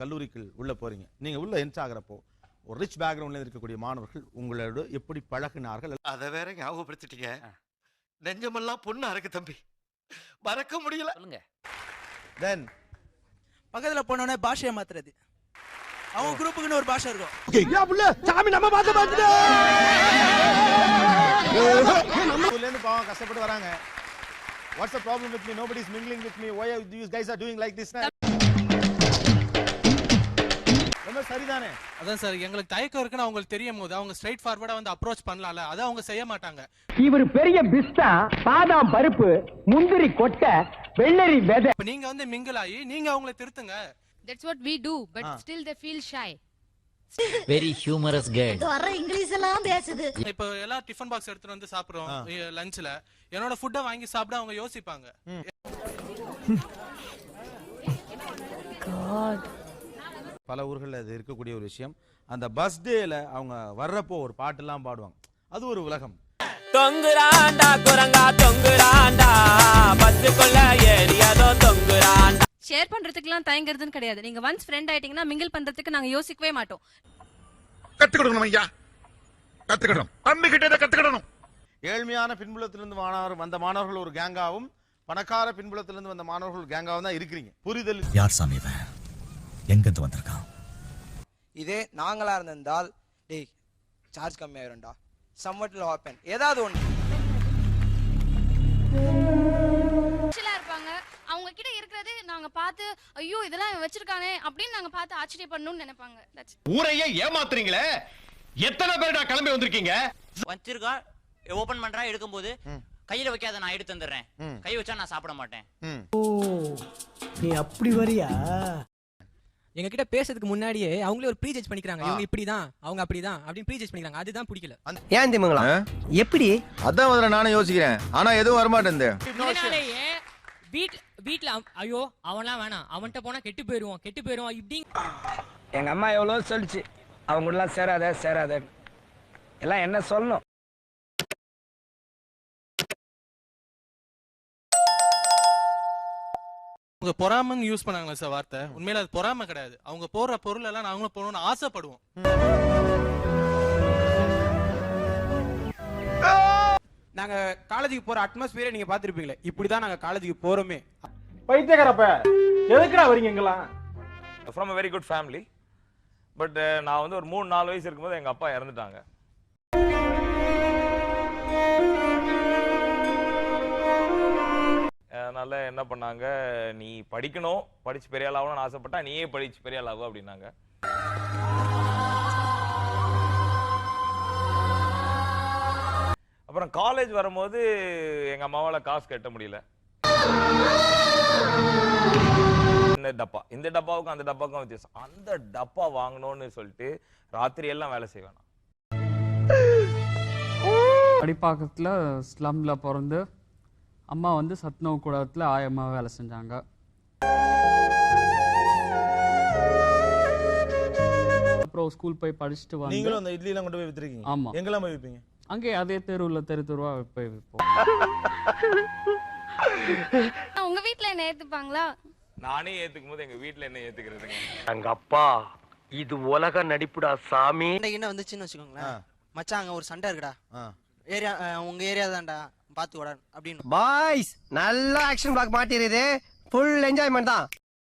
கல்லூரிக்கு உள்ள போறீங்க. நீங்க உள்ள என்ட்ரு ஆகிறப்போ ஒரு ரிச் பேக்ரவுண்ட்ல இருக்கக்கூடிய மாணவர்கள் உங்களோட எப்படி பழகினார்கள்? அத வேற ஞாபகப்படுத்திட்டீங்க. நெஞ்சமெல்லாம் பொண்ணா இருக்கு தம்பி. மறக்க முடியல. சொல்லுங்க. தென் பக்கத்துல போனோடனே பாஷையை மாத்துறது. அவங்க குரூப்புக்குன்னு ஒரு பாஷை இருக்கும். ஸ்கூல்ல இருந்து பாவம் கஷ்டப்பட்டு வராங்க. What's the problem with me nobody is mingling with me why you guys are doing like this சரிதானே அதான் சார் எங்களுக்கு தயக்கம் இருக்குன்னு அவங்களுக்கு தெரியும் போது அவங்க ஸ்ட்ரைட் ஃபார்வர்டா வந்து அப்ரோச் பண்ணலாம்ல அதை அவங்க செய்ய மாட்டாங்க. இவர் பெரிய பிஸ்தா பாதாம் பருப்பு முந்திரி கொட்டை வெள்ளரி விதை. இப்ப நீங்க வந்து மிங்கிள் ஆகி நீங்க அவங்கள திருத்துங்க. That's what we do, but Ah. still they feel shy. Very humorous girl வர இங்கிலீஷ் எல்லாம் பேசுது. இப்போ எல்லாம் டிஃபன் பாக்ஸ் எடுத்துட்டு வந்து சாப்பிடுறோம் லஞ்ச்ல என்னோட ஃபுட்டை வாங்கி சாப்பிட அவங்க யோசிப்பாங்க. பல ஊர்களில் அது இருக்கக்கூடிய ஒரு விஷயம். அந்த பஸ் டேல அவங்க வர்றப்போ ஒரு பாட்டெல்லாம் பாடுவாங்க. அது ஒரு உலகம். தொங்குறாண்டா குரங்கா தொங்குறாண்டா. பஸ்ஸுக்குள்ள ஏறியதோ தொங்குறாண்டா. ஷேர் பண்றதுக்குலாம் தயங்குறதுன்னு கிடையாது. நீங்க ஒன்ஸ் ஃப்ரெண்ட் ஆயிட்டீங்கன்னா மிங்கிள் பண்றதுக்கு நாங்க யோசிக்கவே மாட்டோம். கத்துக்கிடணும் ஐயா. கத்துக்கிடணும் தம்பி கிட்டே கத்துக்கிடணும் ஏழ்மையான பின்புலத்திலிருந்து மாணவர் வந்த மாணவர்கள் ஒரு கேங்காவும் பணக்கார பின்புலத்திலிருந்து வந்த மாணவர்கள் கேங்காவும் தான் இருக்கிறீங்க. புரிதல் யார் சாமி இவன்? எங்கிருந்து வந்திருக்கான்? இதே நாங்களா இருந்திருந்தால் டேய் சார்ஜ் கம்மியாயிரும்டா. சம்வட் ஹாப்பன் ஏதாவது ஒன்று இருப்பாங்க. அவங்க கிட்ட இருக்கிறது நாங்க பார்த்து ஐயோ இதெல்லாம் வச்சிருக்கானே அப்படின்னு நாங்க பார்த்து ஆச்சரியப்படணும்னு நினைப்பாங்க. ஊரையே ஏமாத்துறீங்களே? எத்தனை பேர்டா கிளம்பி வந்திருக்கீங்க? வச்சிருக்கா ஓபன் பண்றா எடுக்கும்போது கையில வைக்காத நான் எடுத்து வந்துடுறேன் கை வச்சா நான் சாப்பிட மாட்டேன். ம். நீ அப்படி வரியா? எங்க கிட்ட பேசுறதுக்கு முன்னாடியே அவங்களே ஒரு ப்ரீ ஜட்ஜ் பண்ணிக்கிறாங்க இவங்க இப்படிதான் அவங்க அப்படிதான் அப்படின்னு ப்ரீ ஜட்ஜ் பண்ணிக்கிறாங்க. அதுதான் பிடிக்கல. ஏன் திமுங்களா எப்படி? அதான் முதல்ல நானும் யோசிக்கிறேன். ஆனா எதுவும் வரமாட்டேன் இதனாலேயே வீட் வீட்ல ஐயோ அவன்லாம் வேணாம். அவன்கிட்ட போனா கெட்டு போயிருவோம் கெட்டு போயிருவோம் இப்படி எங்க அம்மா எவ்வளவு சொல்லிச்சு. அவங்க கூட எல்லாம் சேராத சேராத எல்லாம் என்ன சொல்லணும்? அவங்க பொறாமன்னு யூஸ் பண்ணாங்களா சார் வார்த்தை. உண்மையில அது பொறாம கிடையாது. அவங்க போடுற பொருள் எல்லாம் நாங்களும் போகணும்னு ஆசைப்படுவோம். நாங்க காலேஜுக்கு போற அட்மாஸ்பியரே நீங்க பாத்திருப்பீங்களே இப்படிதான் நாங்க காலேஜுக்கு போறோமே. பைத்தியக்காரப்ப எதுக்குடா வரீங்க எங்கெல்லாம் from a very good family but நான் வந்து ஒரு மூணு நாலு வயசு இருக்கும்போது எங்க அப்பா இறந்துட்டாங்க. என்ன பண்ணாங்க? நீ படிக்கணும் படிச்சு பெரிய ஆளாகணும்னு ஆசைப்பட்டா நீயே படிச்சு பெரிய ஆளாகும் அப்படின்னாங்க. அப்புறம் காலேஜ் வரும்போது எங்க அம்மாவால காசு கட்ட முடியல. இந்த டப்பா இந்த டப்பாவுக்கும் அந்த டப்பாவுக்கும் வித்தியாசம். அந்த டப்பா வாங்கணும்னு சொல்லிட்டு ராத்திரி எல்லாம் வேலை செய்வேன் நான். அடிப்பாக்கத்தில் ஸ்லம்ல பிறந்து அம்மா வந்து சத்துணவு கூடத்தில் ஆயம்மா வேலை செஞ்சாங்க. அப்புறம் ஸ்கூல் போய் படிச்சுட்டு வந்து நீங்களும் அந்த இட்லி எல்லாம் கொண்டு போய் வித்துருக்கீங்க? ஆமா. எங்கெல்லாம் போய் விப்பீங்க? அங்கே அதே தெருவில் தெரு தெருவா போய் விற்போம் உங்க வீட்ல என்ன ஏத்துப்பாங்களா? நானே ஏத்துக்கும் போது எங்க வீட்டுல என்ன ஏத்துக்கிறதுங்க? எங்க அப்பா இது உலக நடிப்புடா சாமி. என்ன வந்துச்சுன்னு வச்சுக்கோங்களேன். மச்சான் அங்க ஒரு சண்டை இருக்குடா. ஆ. ஏரியா உங்க ஏரியா தான்டா பார்த்து விடான் அப்படின்னு. பாய்ஸ் நல்ல ஆக்ஷன் பிளாக் மாட்டிருது ஃபுல் என்ஜாய்மெண்ட் தான்.